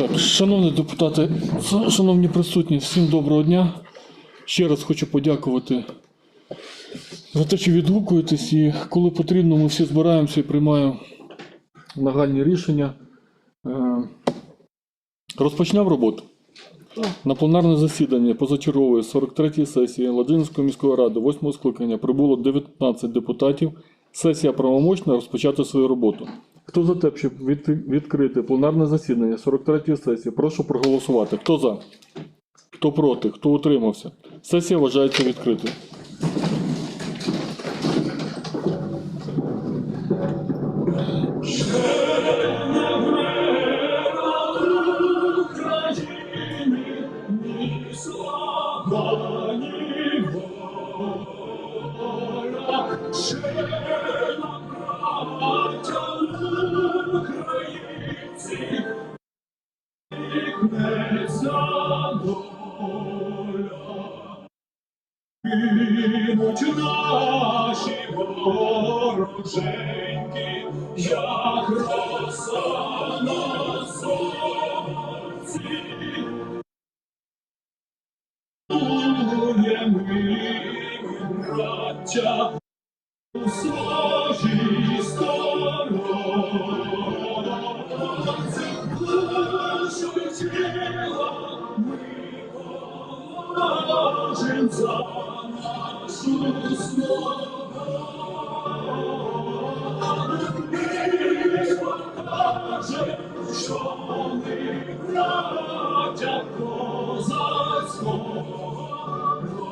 Так, шановні депутати, шановні присутні, всім доброго дня. Ще раз хочу подякувати за те, що відгукуєтесь, і коли потрібно, ми всі збираємося і приймаємо нагальні рішення. Е, Розпочнемо роботу. На пленарне засідання позачергової 43-ї сесії Ладинської міської ради 8 скликання прибуло 19 депутатів. Сесія правомочна розпочати свою роботу. Хто за те, щоб від- відкрити пленарне засідання 43-ї сесії, прошу проголосувати. Хто за? Хто проти? Хто утримався? Сесія вважається відкритою. Гинуть наші вороженьки, як роса на сонці. Дує ми, браття, у схожій тіла ми положим за нашу Покаже, ми свободу. Що ми браття козацького роду.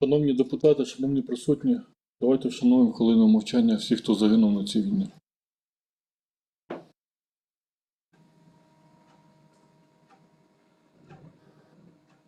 Шановні депутати, шановні присутні, давайте вшануємо хвилину мовчання всіх, хто загинув на цій війні.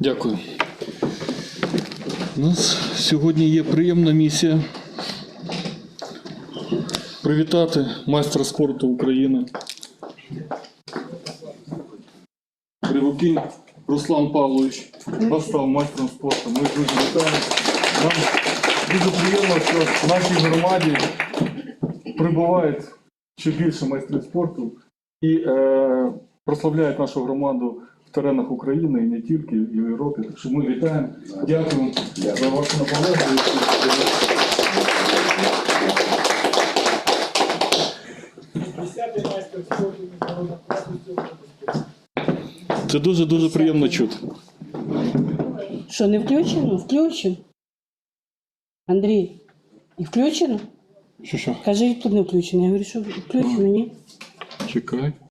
Дякую. У нас сьогодні є приємна місія привітати майстра спорту України. Кривокінь Руслан Павлович вас став майстром спорту. Ми дуже вітаємо. Нам дуже приємно, що в нашій громаді прибувають ще більше майстрів спорту і е, прославляють нашу громаду теренах України і не тільки, і в Європі. Так що ми вітаємо. Дякуємо за вашу року. Це дуже дуже приємно чути. Що, не включено? Включено. Андрій, і включено? Що що? Каже, тут не включено. Я говорю, що включено, ні? Чекай.